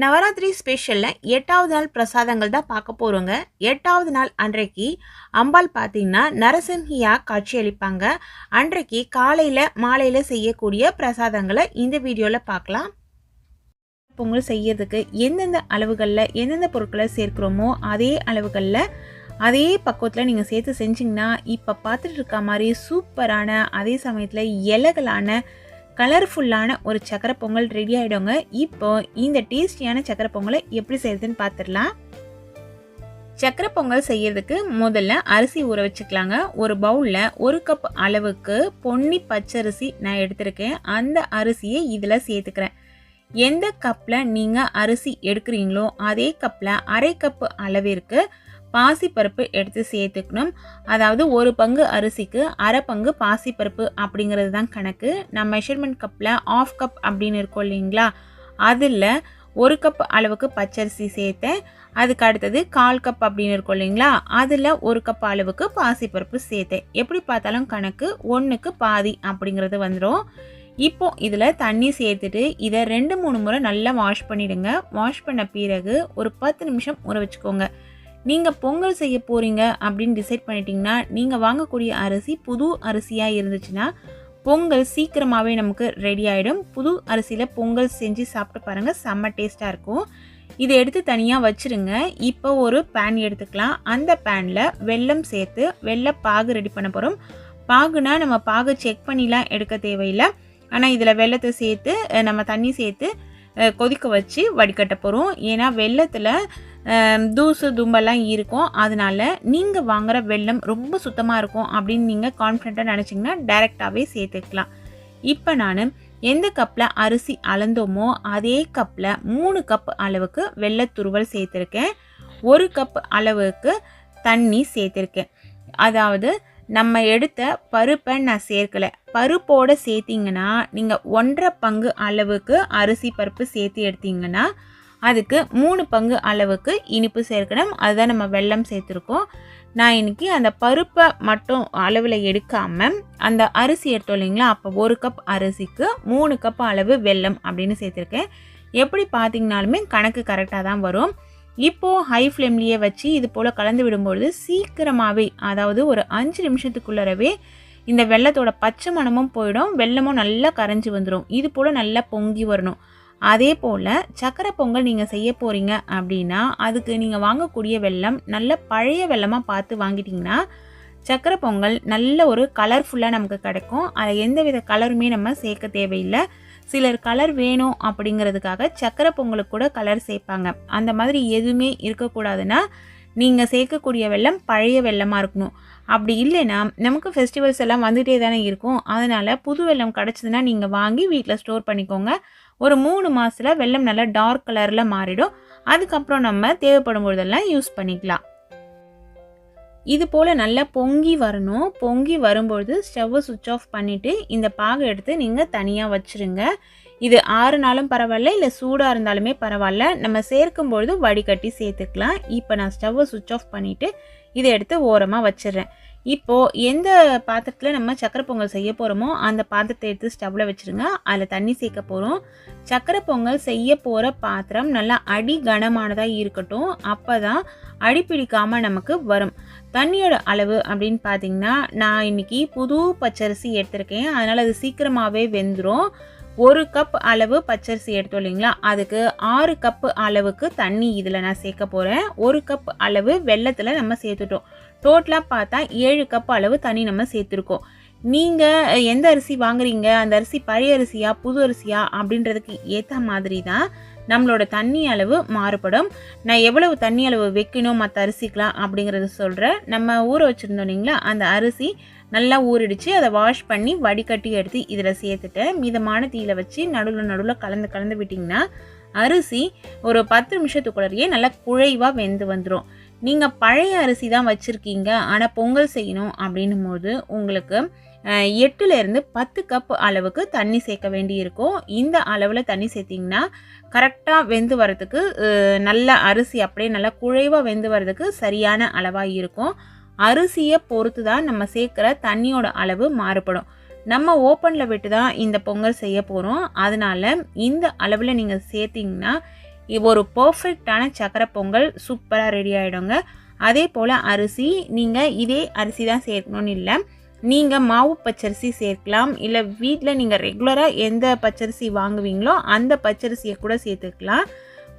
நவராத்திரி ஸ்பெஷலில் எட்டாவது நாள் பிரசாதங்கள் தான் பார்க்க போகிறோங்க எட்டாவது நாள் அன்றைக்கு அம்பாள் பார்த்தீங்கன்னா நரசிம்ஹியாக காட்சியளிப்பாங்க அன்றைக்கு காலையில் மாலையில் செய்யக்கூடிய பிரசாதங்களை இந்த வீடியோவில் பார்க்கலாம். பொங்கல் செய்யறதுக்கு எந்தெந்த அளவுகளில் எந்தெந்த பொருட்களை சேர்க்குறோமோ அதே அளவுகளில் அதே பக்குவத்தில் நீங்கள் சேர்த்து செஞ்சிங்கன்னா இப்போ பார்த்துட்டு இருக்க மாதிரி சூப்பரான அதே சமயத்தில் இலகலான கலர்ஃபுல்லான ஒரு சக்கரை பொங்கல் ரெடி ஆகிடுங்க இப்போ இந்த டேஸ்டியான சக்கரை பொங்கலை எப்படி செய்யறதுன்னு பார்த்துடலாம் சக்கரை பொங்கல் செய்யறதுக்கு முதல்ல அரிசி ஊற வச்சுக்கலாங்க. ஒரு பவுலில் ஒரு கப் அளவுக்கு பொன்னி பச்சரிசி நான் எடுத்திருக்கேன். அந்த அரிசியை இதில் சேர்த்துக்கிறேன். எந்த கப்பில் நீங்கள் அரிசி எடுக்கிறீங்களோ அதே கப்பில் அரை கப்பு அளவிற்கு பாசிப்பருப்பு எடுத்து சேர்த்துக்கணும். அதாவது ஒரு பங்கு அரிசிக்கு அரை பங்கு பாசிப்பருப்பு அப்படிங்கிறது தான் கணக்கு. நான் மெஷர்மெண்ட் கப்பில் ஆஃப் கப் அப்படின்னு இருக்கோம் இல்லைங்களா? அதில் ஒரு கப் அளவுக்கு பச்சரிசி சேர்த்தேன். அதுக்கு அடுத்தது கால் கப் அப்படின்னு இருக்கும் இல்லைங்களா? அதில் ஒரு கப் அளவுக்கு பாசிப்பருப்பு சேர்த்தேன். எப்படி பார்த்தாலும் கணக்கு ஒன்றுக்கு பாதி அப்படிங்கிறது வந்துடும் இப்போ இதில் தண்ணி சேர்த்துட்டு இதை ரெண்டு மூணு முறை நல்லா வாஷ் பண்ணிவிடுங்க வாஷ் பண்ண பிறகு ஒரு பத்து நிமிஷம் ஊற வச்சுக்கோங்க. நீங்கள் பொங்கல் செய்ய போகிறீங்க அப்படின்னு டிசைட் பண்ணிட்டீங்கன்னா நீங்கள் வாங்கக்கூடிய அரிசி புது அரிசியாக இருந்துச்சுன்னா பொங்கல் சீக்கிரமாகவே நமக்கு ரெடி ஆகிடும் புது அரிசியில் பொங்கல் செஞ்சு சாப்பிட்டு பாருங்கள் செம்ம டேஸ்ட்டாக இருக்கும். இதை எடுத்து தனியாக வச்சுருங்க. இப்போ ஒரு பேன் எடுத்துக்கலாம். அந்த பேனில் வெல்லம் சேர்த்து வெள்ளை பாகு ரெடி பண்ண போகிறோம் பாகுனா நம்ம பாகு செக் பண்ணிலாம் எடுக்க தேவையில்லை. ஆனால் இதில் வெள்ளத்தை சேர்த்து நம்ம தண்ணி சேர்த்து கொதிக்க வச்சு வடிகட்ட போகிறோம் ஏன்னா வெள்ளத்தில் தூசு தும்பெல்லாம் இருக்கும். அதனால நீங்கள் வாங்குகிற வெள்ளம் ரொம்ப சுத்தமாக இருக்கும் அப்படின்னு நீங்கள் கான்ஃபிடண்ட்டாக நினச்சிங்கன்னா டைரெக்டாகவே சேர்த்துக்கலாம். இப்போ நான் எந்த கப்பில் அரிசி அளந்தோமோ அதே கப்பில் மூணு கப் அளவுக்கு வெள்ளத்துருவல் சேர்த்துருக்கேன். ஒரு கப் அளவுக்கு தண்ணி சேர்த்துருக்கேன். அதாவது நம்ம எடுத்த பருப்பை நான் சேர்க்கலை. பருப்போடு சேர்த்திங்கன்னா நீங்கள் ஒன்றரை பங்கு அளவுக்கு அரிசி பருப்பு சேர்த்து எடுத்திங்கன்னா அதுக்கு மூணு பங்கு அளவுக்கு இனிப்பு சேர்க்கணும். அதுதான் நம்ம வெல்லம் சேர்த்துருக்கோம். நான் இன்னைக்கு அந்த பருப்பை மட்டும் அளவில் எடுக்காமல் அந்த அரிசி எடுத்தோம் இல்லைங்களா? அப்போ ஒரு கப் அரிசிக்கு மூணு கப் அளவு வெல்லம் அப்படின்னு சேர்த்துருக்கேன். எப்படி பார்த்தீங்கனாலுமே கணக்கு கரெக்டாக தான் வரும். இப்போது ஹை ஃப்ளேம்லேயே வச்சு இது போல் கலந்து விடும்பொழுது சீக்கிரமாகவே அதாவது ஒரு அஞ்சு நிமிஷத்துக்குள்ளரவே இந்த வெள்ளத்தோட பச்சை மணமும் போயிடும். வெள்ளமும் நல்லா கரைஞ்சி வந்துடும் இது போல் நல்லா பொங்கி வரணும். அதே போல் சக்கரை பொங்கல் நீங்கள் செய்ய போகிறீங்க அப்படின்னா அதுக்கு நீங்கள் வாங்கக்கூடிய வெள்ளம் நல்ல பழைய வெள்ளமாக பார்த்து வாங்கிட்டிங்கன்னா சக்கரை பொங்கல் நல்ல ஒரு கலர்ஃபுல்லாக நமக்கு கிடைக்கும். அதில் எந்த வித கலருமே நம்ம சேர்க்க தேவையில்லை. சிலர் கலர் வேணும் அப்படிங்கிறதுக்காக சக்கரை பொங்கலுக்கு கூட கலர் சேர்ப்பாங்க. அந்த மாதிரி எதுவுமே இருக்கக்கூடாதுன்னா நீங்கள் சேர்க்கக்கூடிய வெள்ளம் பழைய வெள்ளமாக இருக்கணும். அப்படி இல்லைன்னா நமக்கு ஃபெஸ்டிவல்ஸ் எல்லாம் வந்துகிட்டே தானே இருக்கும். அதனால் புது வெள்ளம் கிடச்சிதுன்னா நீங்கள் வாங்கி வீட்டில் ஸ்டோர் பண்ணிக்கோங்க. ஒரு மூணு மாதத்தில் வெள்ளம் நல்லா டார்க் கலரில் மாறிடும். அதுக்கப்புறம் நம்ம தேவைப்படும் பொழுதெல்லாம் யூஸ் பண்ணிக்கலாம். இது போல் நல்லா பொங்கி வரணும். பொங்கி வரும்பொழுது ஸ்டவ்வை சுவிட்ச் ஆஃப் பண்ணிவிட்டு இந்த பாகை எடுத்து நீங்கள் தனியாக வச்சுருங்க. இது ஆறுனாலும் பரவாயில்ல இல்லை சூடாக இருந்தாலுமே பரவாயில்ல. நம்ம சேர்க்கும் பொழுது வடிகட்டி சேர்த்துக்கலாம். இப்போ நான் ஸ்டவ்வை சுவிட்ச் ஆஃப் பண்ணிவிட்டு இதை எடுத்து ஓரமாக வச்சிடுறேன். இப்போது எந்த பாத்திரத்தில் நம்ம சக்கரை பொங்கல் செய்ய போகிறோமோ அந்த பாத்திரத்தை எடுத்து ஸ்டவ்வில் வச்சுருங்க. அதில் தண்ணி சேர்க்க போகிறோம் சக்கரை பொங்கல் செய்ய போகிற பாத்திரம் நல்லா அடி கனமானதாக இருக்கட்டும். அப்போ தான் அடி பிடிக்காமல் நமக்கு வரும். தண்ணியோட அளவு அப்படின்னு பார்த்தீங்கன்னா நான் இன்றைக்கி புது பச்சரிசி எடுத்திருக்கேன். அதனால் அது சீக்கிரமாகவே வெந்துடும் ஒரு கப் அளவு பச்சரிசி எடுத்தோம் இல்லைங்களா? அதுக்கு ஆறு கப் அளவுக்கு தண்ணி இதில் நான் சேர்க்க போகிறேன் ஒரு கப் அளவு வெள்ளத்தில் நம்ம சேர்த்துட்டோம். டோட்டலாக பார்த்தா ஏழு கப் அளவு தண்ணி நம்ம சேர்த்துருக்கோம். நீங்கள் எந்த அரிசி வாங்குறீங்க? அந்த அரிசி பழைய அரிசியா புது அரிசியா? அப்படின்றதுக்கு ஏற்ற மாதிரி தான் நம்மளோட தண்ணி அளவு மாறுபடும். நான் எவ்வளவு தண்ணி அளவு வைக்கணும் மற்ற அரிசிக்கலாம் அப்படிங்கிறத சொல்கிறேன் நம்ம ஊற வச்சுருந்தோம் இல்லைங்களா? அந்த அரிசி நல்லா ஊறிடுச்சு. அதை வாஷ் பண்ணி வடிகட்டி எடுத்து இதில் சேர்த்துட்டேன் மீதமான தீயில வச்சு நடுவில் நடுவில் கலந்து கலந்து விட்டிங்கன்னா அரிசி ஒரு பத்து நிமிஷத்துக்குள்ளேயே நல்லா குழைவாக வெந்து வந்துடும் நீங்கள் பழைய அரிசி தான் வச்சுருக்கீங்க ஆனால் பொங்கல் செய்யணும் அப்படின்னும் போது உங்களுக்கு எட்டுலேருந்து பத்து கப் அளவுக்கு தண்ணி சேர்க்க வேண்டி இருக்கும். இந்த அளவில் தண்ணி சேர்த்திங்கன்னா கரெக்டாக வெந்து வரதுக்கு நல்ல அரிசி அப்படியே நல்லா குழைவாக வெந்து வரதுக்கு சரியான அளவாக இருக்கும். அரிசியை பொறுத்து தான் நம்ம சேர்க்குற தண்ணியோட அளவு மாறுபடும். நம்ம ஓப்பனில் விட்டு தான் இந்த பொங்கல் செய்ய போகிறோம் அதனால் இந்த அளவில் நீங்கள் சேர்த்திங்கன்னா ஒரு பர்ஃபெக்டான சக்கரை பொங்கல் சூப்பராக ரெடி ஆகிடுங்க அதே போல் அரிசி நீங்கள் இதே அரிசி தான் சேர்க்கணும்னு இல்லை. நீங்கள் மாவு பச்சரிசி சேர்க்கலாம். இல்லை வீட்டில் நீங்கள் ரெகுலராக எந்த பச்சரிசி வாங்குவீங்களோ அந்த பச்சரிசியை கூட சேர்த்துக்கலாம்.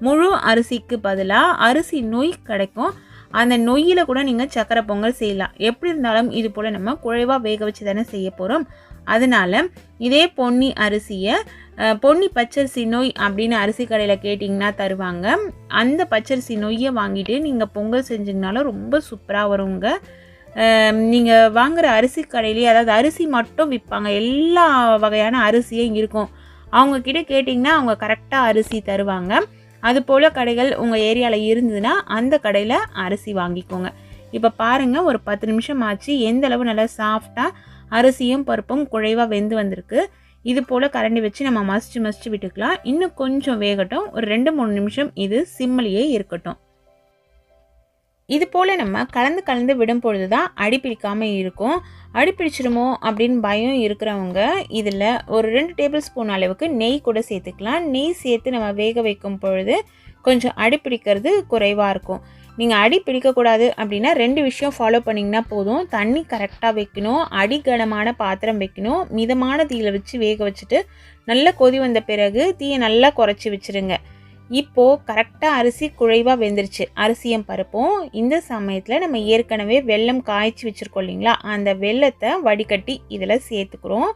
முழு அரிசிக்கு பதிலாக அரிசி நொய் கிடைக்கும். அந்த நொய்யில் கூட நீங்கள் சக்கரை பொங்கல் செய்யலாம். எப்படி இருந்தாலும் இது போல் நம்ம குழைவாக வேக வச்சு தானே செய்ய போகிறோம் அதனால் இதே பொன்னி அரிசியை பொன்னி பச்சரிசி நோய் அப்படின்னு அரிசி கடையில் கேட்டிங்கன்னா தருவாங்க. அந்த பச்சரிசி நொய்யை வாங்கிட்டு நீங்கள் பொங்கல் செஞ்சிங்கனாலும் ரொம்ப சூப்பராக வருங்க. நீங்கள் வாங்குகிற அரிசி கடையிலேயே அதாவது அரிசி மட்டும் விற்பாங்க எல்லா வகையான அரிசியும் இருக்கும். அவங்கக்கிட்ட கேட்டிங்கன்னா அவங்க கரெக்டாக அரிசி தருவாங்க. அது போல் கடைகள் உங்கள் ஏரியாவில் இருந்ததுன்னா அந்த கடையில் அரிசி வாங்கிக்கோங்க. இப்போ பாருங்கள் ஒரு பத்து நிமிஷம் ஆச்சு. எந்த அளவு நல்லா சாஃப்டாக அரிசியும் பருப்பும் குழைவாக வெந்து வந்திருக்கு. இது போல் கரண்டி வச்சு நம்ம மசிச்சு மசிச்சு விட்டுக்கலாம். இன்னும் கொஞ்சம் வேகட்டும். ஒரு ரெண்டு மூணு நிமிஷம் இது சிம்மிலேயே இருக்கட்டும். இது போல் நம்ம கலந்து கலந்து விடும் பொழுது தான் அடி பிடிக்காமல் இருக்கும். அடி பிடிச்சிருமோ அப்படின்னு பயம் இருக்கிறவங்க இதில் ஒரு ரெண்டு டேபிள் ஸ்பூன் அளவுக்கு நெய் கூட சேர்த்துக்கலாம். நெய் சேர்த்து நம்ம வேக வைக்கும் பொழுது கொஞ்சம் அடி பிடிக்கிறது குறைவாக இருக்கும். நீங்கள் அடி பிடிக்கக்கூடாது அப்படின்னா ரெண்டு விஷயம் ஃபாலோ பண்ணிங்கன்னா போதும். தண்ணி கரெக்டாக வைக்கணும். அடி கனமான பாத்திரம் வைக்கணும். மிதமான தீயில் வச்சு வேக வச்சுட்டு நல்லா கொதி வந்த பிறகு தீயை நல்லா குறைச்சி வச்சுருங்க. இப்போது கரெக்டாக அரிசி குழைவாக வெந்துருச்சு. அரிசியும் பருப்பும். இந்த சமயத்தில் நம்ம ஏற்கனவே வெல்லம் காய்ச்சி வச்சுருக்கோம் இல்லைங்களா? அந்த வெல்லத்தை வடிகட்டி இதில் சேர்த்துக்கிறோம்.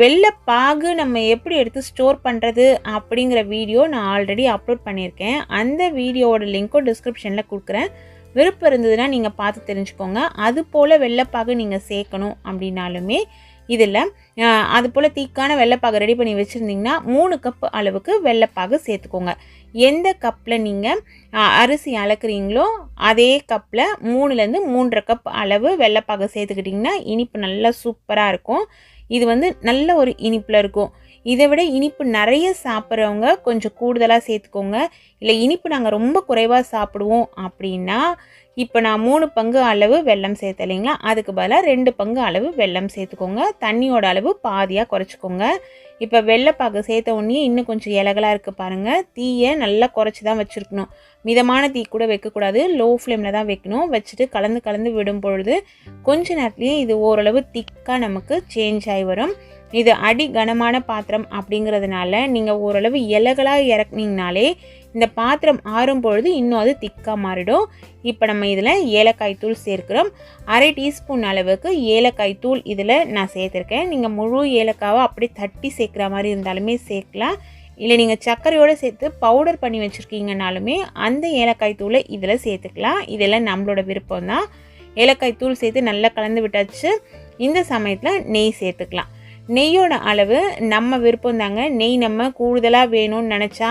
வெள்ளைப்பாகு நம்ம எப்படி எடுத்து ஸ்டோர் பண்ணுறது அப்படிங்கிற வீடியோ நான் ஆல்ரெடி அப்லோட் பண்ணியிருக்கேன். அந்த வீடியோவோட லிங்க்கும் டிஸ்கிரிப்ஷனில் கொடுக்குறேன். விருப்பம் இருந்ததுன்னா நீங்கள் பார்த்து தெரிஞ்சுக்கோங்க. அது போல் வெள்ளைப்பாகு நீங்கள் சேர்க்கணும் அப்படின்னாலுமே இதில் அது போல் தீக்கான வெள்ளைப்பாகு ரெடி பண்ணி வச்சுருந்தீங்கன்னா மூணு கப் அளவுக்கு வெள்ளைப்பாகு சேர்த்துக்கோங்க. எந்த கப்பில் நீங்கள் அரிசி அளக்குறீங்களோ அதே கப்பில் மூணுலேருந்து மூன்றரை கப் அளவு வெள்ளைப்பாகு சேர்த்துக்கிட்டிங்கன்னா இனிப்பு நல்லா சூப்பராக இருக்கும். இது வந்து நல்ல ஒரு இனிப்பில் இருக்கும். இதை விட இனிப்பு நிறைய சாப்பிட்றவங்க கொஞ்சம் கூடுதலாக சேர்த்துக்கோங்க. இல்லை இனிப்பு நாங்கள் ரொம்ப குறைவாக சாப்பிடுவோம் அப்படின்னா இப்போ நான் மூணு பங்கு அளவு வெள்ளம் சேர்த்தேன் இல்லைங்களா? அதுக்கு பதிலாக ரெண்டு பங்கு அளவு வெல்லம் சேர்த்துக்கோங்க. தண்ணியோட அளவு பாதியாக குறைச்சிக்கோங்க. இப்போ வெள்ளைப்பாகு சேர்த்த உடனே இன்னும் கொஞ்சம் இலகலாக இருக்குது பாருங்கள் தீயை நல்லா குறைச்சி தான் வச்சுருக்கணும். மிதமான தீ கூட வைக்கக்கூடாது. லோ ஃப்ளேமில் தான் வைக்கணும். வச்சுட்டு கலந்து கலந்து விடும் பொழுது கொஞ்ச நேரத்துலேயே இது ஓரளவு திக்காக நமக்கு சேஞ்ச் ஆகி வரும். இது அடி கனமான பாத்திரம் அப்படிங்கிறதுனால நீங்கள் ஓரளவு இலகலாக இறக்குனீங்கனாலே இந்த பாத்திரம் ஆறும் பொழுது இன்னும் அது திக்காக மாறிடும். இப்போ நம்ம இதில் ஏலக்காய் தூள் சேர்க்கிறோம். அரை டீஸ்பூன் அளவுக்கு ஏலக்காய் தூள் இதில் நான் சேர்த்துருக்கேன். நீங்கள் முழு ஏலக்காவை அப்படியே தட்டி சேர்க்குற மாதிரி இருந்தாலுமே சேர்க்கலாம். இல்லை நீங்கள் சர்க்கரையோடு சேர்த்து பவுடர் பண்ணி வச்சுருக்கீங்கனாலுமே அந்த ஏலக்காய் தூளை இதில் சேர்த்துக்கலாம். இதெல்லாம் நம்மளோட விருப்பம் தான் ஏலக்காய் தூள் சேர்த்து நல்லா கலந்து விட்டாச்சு. இந்த சமயத்தில் நெய் சேர்த்துக்கலாம். நெய்யோட அளவு நம்ம விருப்பம் தாங்க நெய் நம்ம கூடுதலாக வேணும்னு நினச்சா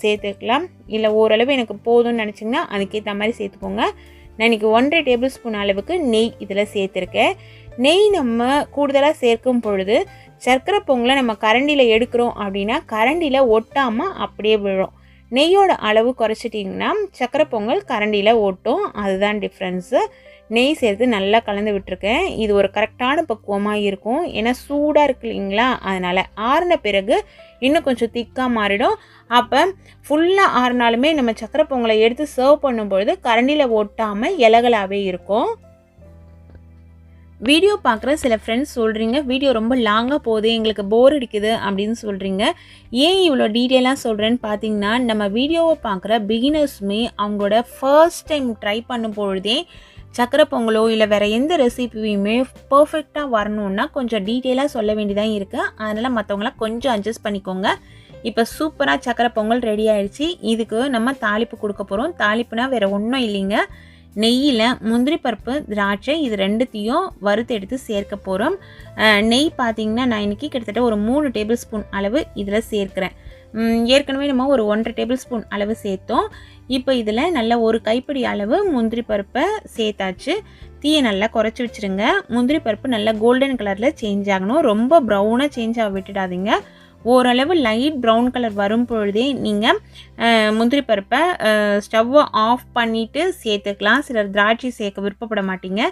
சேர்த்துக்கலாம். இல்லை ஓரளவு எனக்கு போதும்னு நினச்சிங்கன்னா அதுக்கேற்ற மாதிரி சேர்த்துக்கோங்க. நான் இன்றைக்கி ஒன்றரை டேபிள் ஸ்பூன் அளவுக்கு நெய் இதில் சேர்த்துருக்கேன். நெய் நம்ம கூடுதலாக சேர்க்கும் பொழுது சர்க்கரை பொங்கலை நம்ம கரண்டியில் எடுக்கிறோம் அப்படின்னா கரண்டியில் ஒட்டாமல் அப்படியே விழும். நெய்யோட அளவு குறைச்சிட்டிங்கன்னா சர்க்கரை பொங்கல் கரண்டியில் ஒட்டும். அதுதான் டிஃப்ரென்ஸு நெய் சேர்த்து நல்லா கலந்து விட்டுருக்கேன். இது ஒரு கரெக்டான பக்குவமாக இருக்கும். ஏன்னா சூடாக இருக்கு இல்லைங்களா? அதனால் ஆறின பிறகு இன்னும் கொஞ்சம் திக்காக மாறிடும். அப்போ ஃபுல்லாக ஆறினாலுமே நம்ம சக்கரை பொங்கலை எடுத்து சர்வ் பண்ணும்பொழுது கரண்டியில் ஒட்டாமல் இலகலாகவே இருக்கும். வீடியோ பார்க்குற சில ஃப்ரெண்ட்ஸ் சொல்கிறீங்க வீடியோ ரொம்ப லாங்காக போகுது எங்களுக்கு போர் அடிக்குது அப்படின்னு சொல்கிறீங்க ஏன் இவ்வளோ டீட்டெயிலாக சொல்கிறேன்னு பார்த்தீங்கன்னா நம்ம வீடியோவை பார்க்குற பிகினர்ஸுமே அவங்களோட ஃபர்ஸ்ட் டைம் ட்ரை பண்ணும் பொழுதே சக்கரை பொங்கலோ இல்லை வேறு எந்த ரெசிபியுமே பர்ஃபெக்டாக வரணுன்னா கொஞ்சம் டீட்டெயிலாக சொல்ல வேண்டியதாக இருக்குது அதனால் மற்றவங்களாம் கொஞ்சம் அட்ஜஸ்ட் பண்ணிக்கோங்க. இப்போ சூப்பராக சக்கரை பொங்கல் ரெடி ஆயிடுச்சு. இதுக்கு நம்ம தாளிப்பு கொடுக்க போகிறோம் தாளிப்புனா வேறு ஒன்றும் இல்லைங்க. நெய்யில் முந்திரி பருப்பு திராட்சை இது ரெண்டுத்தையும் வறுத்து எடுத்து சேர்க்க போகிறோம் நெய் பார்த்திங்கன்னா நான் இன்றைக்கி கிட்டத்தட்ட ஒரு மூணு டேபிள் ஸ்பூன் அளவு இதில் சேர்க்குறேன். ஏற்கனவே நம்ம ஒரு ஒன்றரை டேபிள் ஸ்பூன் அளவு சேர்த்தோம். இப்போ இதில் நல்ல ஒரு கைப்பிடி அளவு முந்திரி பருப்பை சேர்த்தாச்சு. தீயை நல்லா குறைச்சி வச்சுருங்க. முந்திரி பருப்பு நல்லா கோல்டன் கலரில் சேஞ்ச் ஆகணும். ரொம்ப ப்ரௌனாக சேஞ்ச் ஆக விட்டுடாதீங்க. ஓரளவு லைட் ப்ரௌன் கலர் வரும் பொழுதே நீங்கள் முந்திரி பருப்பை ஸ்டவ்வை ஆஃப் பண்ணிவிட்டு சேர்த்துக்கலாம். சிலர் திராட்சை சேர்க்க விருப்பப்பட மாட்டீங்க.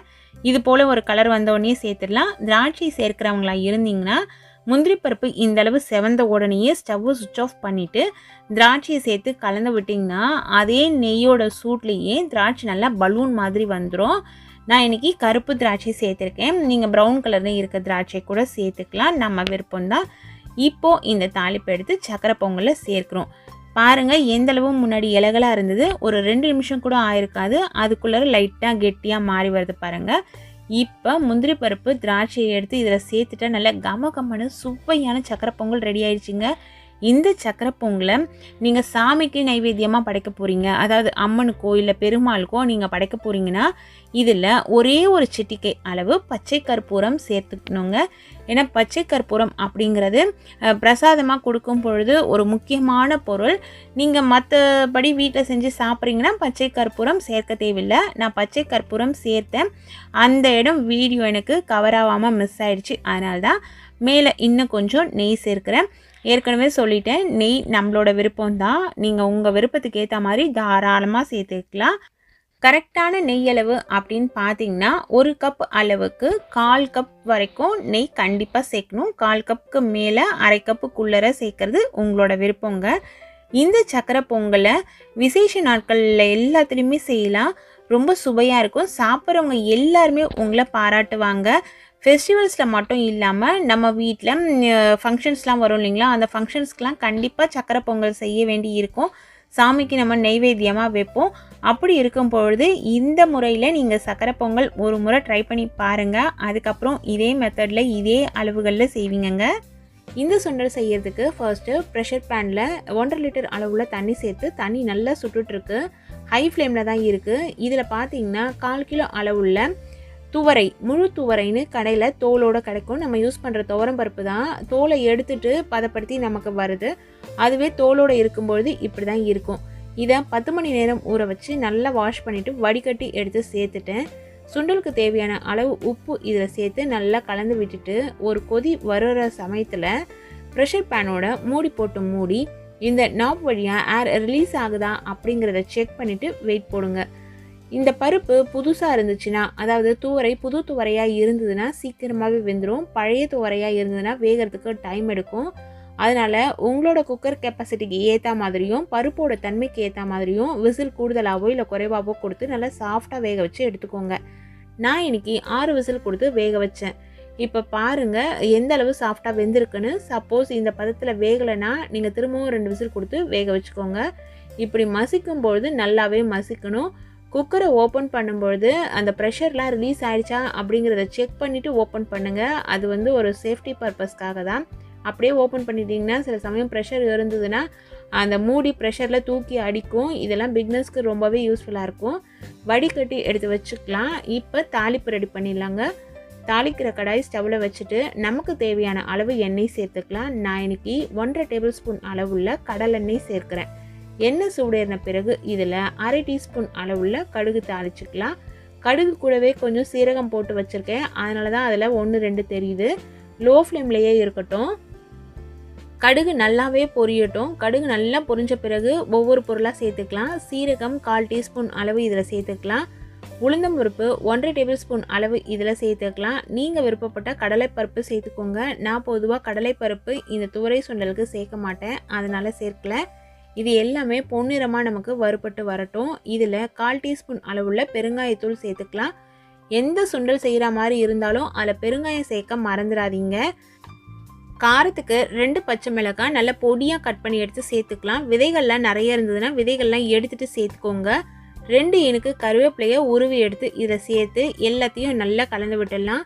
இது போல் ஒரு கலர் வந்தோடனே சேர்த்துடலாம். திராட்சை சேர்க்குறவங்களா இருந்தீங்கன்னா முந்திரி பருப்பு இந்தளவு செவந்த உடனேயே ஸ்டவ்வை சுவிட்ச் ஆஃப் பண்ணிவிட்டு திராட்சையை சேர்த்து கலந்து விட்டிங்கன்னா அதே நெய்யோட சூட்லேயே திராட்சை நல்லா பலூன் மாதிரி வந்துடும் நான் இன்றைக்கி கருப்பு திராட்சை சேர்த்துருக்கேன். நீங்கள் ப்ரௌன் கலரில் இருக்க திராட்சை கூட சேர்த்துக்கலாம். நம்ம விருப்பம் தான். இப்போது இந்த தாளிப்பு எடுத்து சக்கரை பொங்கலில் சேர்க்குறோம். பாருங்கள் எந்தளவு முன்னாடி இலகலாக இருந்தது. ஒரு ரெண்டு நிமிஷம் கூட ஆயிருக்காது. அதுக்குள்ளே லைட்டாக கெட்டியாக மாறி வருது பாருங்கள் இப்போ முந்திரி பருப்பு திராட்சையை எடுத்து இதில் சேர்த்துட்டா நல்லா கம கம்மனு சுவையான சக்கரை பொங்கல் ரெடி ஆயிடுச்சுங்க. இந்த சக்கரை பொங்கலை நீங்கள் சாமிக்கு நைவேத்தியமாக படைக்க போகிறீங்க அதாவது அம்மனுக்கோ இல்லை பெருமாளுக்கோ நீங்கள் படைக்க போகிறீங்கன்னா இதில் ஒரே ஒரு சிட்டிக்கை அளவு பச்சை கற்பூரம் சேர்த்துக்கணுங்க. ஏன்னா பச்சை கற்பூரம் அப்படிங்கிறது பிரசாதமாக கொடுக்கும் பொழுது ஒரு முக்கியமான பொருள். நீங்கள் மற்றபடி வீட்டில் செஞ்சு சாப்பிட்றீங்கன்னா பச்சை கற்பூரம் சேர்க்க தேவையில்லை. நான் பச்சை கற்பூரம் சேர்த்தேன். அந்த இடம் வீடியோ எனக்கு கவர் ஆகாமல் மிஸ் ஆயிடுச்சு. அதனால்தான் மேலே இன்னும் கொஞ்சம் நெய் சேர்க்குறேன். ஏற்கனவே சொல்லிட்டேன் நெய் நம்மளோட விருப்பம் தான் நீங்கள் உங்கள் விருப்பத்துக்கு ஏற்ற மாதிரி தாராளமாக சேர்த்துக்கலாம். கரெக்டான நெய் அளவு அப்படின்னு பார்த்தீங்கன்னா ஒரு கப் அளவுக்கு கால் கப் வரைக்கும் நெய் கண்டிப்பாக சேர்க்கணும். கால் கப்புக்கு மேலே அரை கப்புக்குள்ளர சேர்க்கறது உங்களோட விருப்பங்க. இந்த சக்கரை பொங்கலை விசேஷ நாட்களில் எல்லாத்துலேயுமே செய்யலாம். ரொம்ப சுவையாக இருக்கும். சாப்பிட்றவங்க எல்லாருமே உங்களை பாராட்டுவாங்க. ஃபெஸ்டிவல்ஸில் மட்டும் இல்லாமல் நம்ம வீட்டில் ஃபங்க்ஷன்ஸ்லாம் வரும் இல்லைங்களா? அந்த ஃபங்க்ஷன்ஸ்க்கெலாம் கண்டிப்பாக சக்கரை பொங்கல் செய்ய வேண்டி இருக்கும். சாமிக்கு நம்ம நெய்வேத்தியமாக வைப்போம். அப்படி இருக்கும் பொழுது இந்த முறையில் நீங்கள் சக்கரை பொங்கல் ஒரு முறை ட்ரை பண்ணி பாருங்கள் அதுக்கப்புறம் இதே மெத்தடில் இதே அளவுகளில் செய்வீங்கங்க. இந்த சுண்டல் செய்யறதுக்கு ஃபர்ஸ்ட்டு ப்ரெஷர் பேனில் ஒன்றரை லிட்டர் அளவில் தண்ணி சேர்த்து தண்ணி நல்லா சுட்டுட்ருக்கு ஹை ஃப்ளேமில் தான் இருக்குது இதில் பார்த்தீங்கன்னா கால் கிலோ அளவுள்ள துவரை முழு துவரைன்னு கடையில் தோலோடு கிடைக்கும். நம்ம யூஸ் பண்ணுற துவரம் பருப்பு தான். தோலை எடுத்துட்டு பதப்படுத்தி நமக்கு வருது. அதுவே தோலோடு இருக்கும்பொழுது இப்படி தான் இருக்கும். இதை பத்து மணி நேரம் ஊற வச்சு நல்லா வாஷ் பண்ணிவிட்டு வடிகட்டி எடுத்து சேர்த்துட்டேன். சுண்டலுக்கு தேவையான அளவு உப்பு இதில் சேர்த்து நல்லா கலந்து விட்டுட்டு ஒரு கொதி வருகிற சமயத்தில் ப்ரெஷர் பேனோட மூடி போட்டு மூடி இந்த நாப் வழியாக ஏர் ரிலீஸ் ஆகுதா அப்படிங்கிறத செக் பண்ணிவிட்டு வெயிட் போடுங்க. இந்த பருப்பு புதுசாக இருந்துச்சுன்னா அதாவது துவரை புது துவரையாக இருந்ததுன்னா சீக்கிரமாகவே வெந்துடும் பழைய துவரையாக இருந்ததுன்னா வேகிறதுக்கு டைம் எடுக்கும். அதனால் உங்களோட குக்கர் கெப்பாசிட்டிக்கு ஏற்ற மாதிரியும் பருப்போட தன்மைக்கு ஏற்ற மாதிரியும் விசில் கூடுதலாகவோ இல்லை குறைவாகவோ கொடுத்து நல்லா சாஃப்டாக வேக வச்சு எடுத்துக்கோங்க. நான் இன்னைக்கு ஆறு விசில் கொடுத்து வேக வச்சேன். இப்போ பாருங்கள் எந்த அளவு சாஃப்டாக வெந்திருக்குன்னு. சப்போஸ் இந்த பதத்தில் வேகலைன்னா நீங்கள் திரும்பவும் ரெண்டு விசில் கொடுத்து வேக வச்சுக்கோங்க. இப்படி மசிக்கும் பொழுது நல்லாவே மசிக்கணும். குக்கரை ஓப்பன் பண்ணும்பொழுது அந்த ப்ரெஷர்லாம் ரிலீஸ் ஆகிடுச்சா அப்படிங்கிறத செக் பண்ணிவிட்டு ஓப்பன் பண்ணுங்கள் அது வந்து ஒரு சேஃப்டி பர்பஸ்க்காக தான். அப்படியே ஓப்பன் பண்ணிட்டீங்கன்னா சில சமயம் ப்ரெஷர் இருந்ததுன்னா அந்த மூடி ப்ரெஷரில் தூக்கி அடிக்கும். இதெல்லாம் பிக்னஸ்க்கு ரொம்பவே யூஸ்ஃபுல்லாக இருக்கும். வடிகட்டி எடுத்து வச்சுக்கலாம். இப்போ தாளிப்பு ரெடி பண்ணிடலாங்க. தாளிக்கிற கடாய் ஸ்டவ்வில் வச்சுட்டு நமக்கு தேவையான அளவு எண்ணெய் சேர்த்துக்கலாம். நான் இன்னைக்கு ஒன்றரை டேபிள் ஸ்பூன் அளவுள்ள கடலெண்ணெய் சேர்க்குறேன். எண்ணெய் சூடேறின பிறகு இதில் அரை டீஸ்பூன் அளவுள்ள கடுகு தாளிச்சுக்கலாம். கடுகு கூடவே கொஞ்சம் சீரகம் போட்டு வச்சுருக்கேன். அதனால தான் அதில் ஒன்று ரெண்டு தெரியுது. லோ ஃப்ளேம்லேயே இருக்கட்டும். கடுகு நல்லாவே பொரியட்டும். கடுகு நல்லா பொரிஞ்ச பிறகு ஒவ்வொரு பொருளாக சேர்த்துக்கலாம். சீரகம் கால் டீஸ்பூன் அளவு இதில் சேர்த்துக்கலாம். உளுந்தம் பருப்பு ஒன்றரை டேபிள் ஸ்பூன் அளவு இதில் சேர்த்துக்கலாம். நீங்கள் விருப்பப்பட்ட கடலைப்பருப்பு சேர்த்துக்கோங்க. நான் பொதுவாக கடலைப்பருப்பு இந்த துவரை சுண்டலுக்கு சேர்க்க மாட்டேன். அதனால் சேர்க்கல. இது எல்லாமே பொன்னிறமாக நமக்கு வறுபட்டு வரட்டும். இதில் கால் டீஸ்பூன் அளவுள்ள பெருங்காயத்தூள் சேர்த்துக்கலாம். எந்த சுண்டல் செய்கிற மாதிரி இருந்தாலும் அதில் பெருங்காயம் சேர்க்க மறந்துடாதீங்க. காரத்துக்கு ரெண்டு பச்சை மிளகாய் நல்லா பொடியாக கட் பண்ணி எடுத்து சேர்த்துக்கலாம். விதைகள்லாம் நிறைய இருந்ததுன்னா விதைகள்லாம் எடுத்துகிட்டு சேர்த்துக்கோங்க. ரெண்டு எனக்கு கருவேப்பிலையை உருவி எடுத்து இதை சேர்த்து எல்லாத்தையும் நல்லா கலந்து விட்டுடலாம்.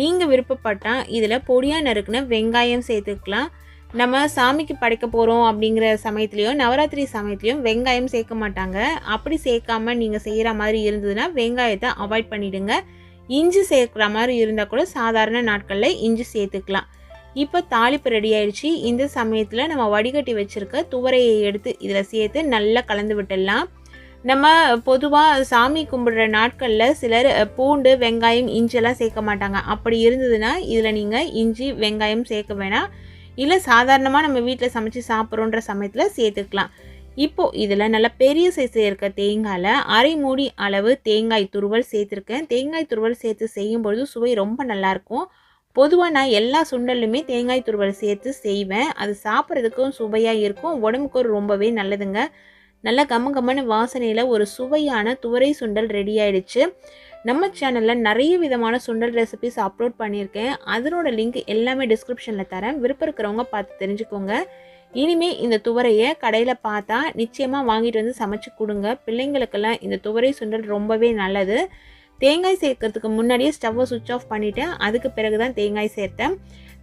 நீங்கள் விருப்பப்பட்டால் இதில் பொடியாக நறுக்குன வெங்காயம் சேர்த்துக்கலாம். நம்ம சாமிக்கு படைக்க போகிறோம் அப்படிங்கிற சமயத்துலேயும் நவராத்திரி சமயத்துலேயும் வெங்காயம் சேர்க்க மாட்டாங்க. அப்படி சேர்க்காம நீங்கள் செய்கிற மாதிரி இருந்ததுன்னா வெங்காயத்தை அவாய்ட் பண்ணிவிடுங்க இஞ்சி சேர்க்குற மாதிரி இருந்தால் கூட சாதாரண நாட்களில் இஞ்சி சேர்த்துக்கலாம். இப்போ தாளிப்பு ரெடி ஆயிடுச்சு. இந்த சமயத்தில் நம்ம வடிகட்டி வச்சுருக்க துவரையை எடுத்து இதில் சேர்த்து நல்லா கலந்து விட்டுடலாம். நம்ம பொதுவாக சாமி கும்பிடுற நாட்களில் சிலர் பூண்டு வெங்காயம் இஞ்சியெல்லாம் சேர்க்க மாட்டாங்க. அப்படி இருந்ததுன்னா இதில் நீங்கள் இஞ்சி வெங்காயம் சேர்க்க வேணாம். இல்லை சாதாரணமாக நம்ம வீட்டில் சமைச்சு சாப்பிட்றோன்ற சமயத்தில் சேர்த்துக்கலாம். இப்போது இதில் நல்ல பெரிய சைஸில் இருக்க தேங்காயில் அரை மூடி அளவு தேங்காய் துருவல் சேர்த்துருக்கேன். தேங்காய் துருவல் சேர்த்து செய்யும்பொழுது சுவை ரொம்ப நல்லாயிருக்கும் பொதுவாக நான் எல்லா சுண்டலுமே தேங்காய் துருவல் சேர்த்து செய்வேன். அது சாப்பிட்றதுக்கும் சுவையாக இருக்கும். உடம்புக்கும் ரொம்பவே நல்லதுங்க. நல்ல கம்ம கம்மன்னு வாசனையில் ஒரு சுவையான துவரை சுண்டல் ரெடி ஆயிடுச்சு. நம்ம சேனலில் நிறைய விதமான சுண்டல் ரெசிபிஸ் அப்லோட் பண்ணியிருக்கேன். அதனோட லிங்க் எல்லாமே டிஸ்கிரிப்ஷனில் தரேன். விருப்பம் இருக்கிறவங்க பார்த்து தெரிஞ்சுக்கோங்க. இனிமே இந்த துவரையை கடையில் பார்த்தா நிச்சயமாக வாங்கிட்டு வந்து சமைச்சு கொடுங்க. பிள்ளைங்களுக்கெல்லாம் இந்த துவரை சுண்டல் ரொம்பவே நல்லது. தேங்காய் சேர்க்கறதுக்கு முன்னாடியே ஸ்டவ்வை சுவிட்ச் ஆஃப் பண்ணிவிட்டேன் அதுக்கு பிறகு தான் தேங்காய் சேர்த்தேன்.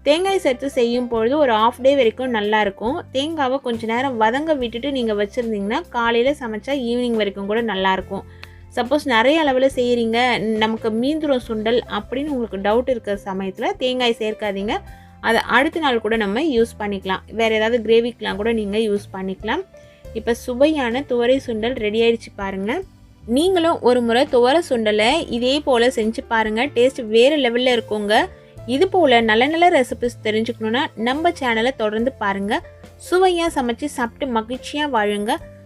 தேங்காய் சேர்த்து செய்யும் பொழுது ஒரு ஆஃப் டே வரைக்கும் நல்லாயிருக்கும் தேங்காவை கொஞ்சம் நேரம் வதங்க விட்டுட்டு நீங்கள் வச்சுருந்தீங்கன்னா காலையில் சமைச்சா ஈவினிங் வரைக்கும் கூட நல்லாயிருக்கும் சப்போஸ் நிறைய அளவில் செய்கிறீங்க நமக்கு மீந்துரும் சுண்டல் அப்படின்னு உங்களுக்கு டவுட் இருக்கிற சமயத்தில் தேங்காய் சேர்க்காதீங்க. அதை அடுத்த நாள் கூட நம்ம யூஸ் பண்ணிக்கலாம். வேறு ஏதாவது கிரேவிக்கெலாம் கூட நீங்கள் யூஸ் பண்ணிக்கலாம். இப்போ சுவையான துவரை சுண்டல் ரெடி ஆயிடுச்சு பாருங்கள் நீங்களும் ஒரு முறை துவரை சுண்டலை இதே போல் செஞ்சு பாருங்கள் டேஸ்ட் வேறு லெவலில் இருக்குங்க. இது போல் நல்ல நல்ல ரெசிபிஸ் தெரிஞ்சுக்கணுன்னா நம்ம சேனலை தொடர்ந்து பாருங்கள் சுவையாக சமைச்சு சாப்பிட்டு மகிழ்ச்சியாக வாழுங்க.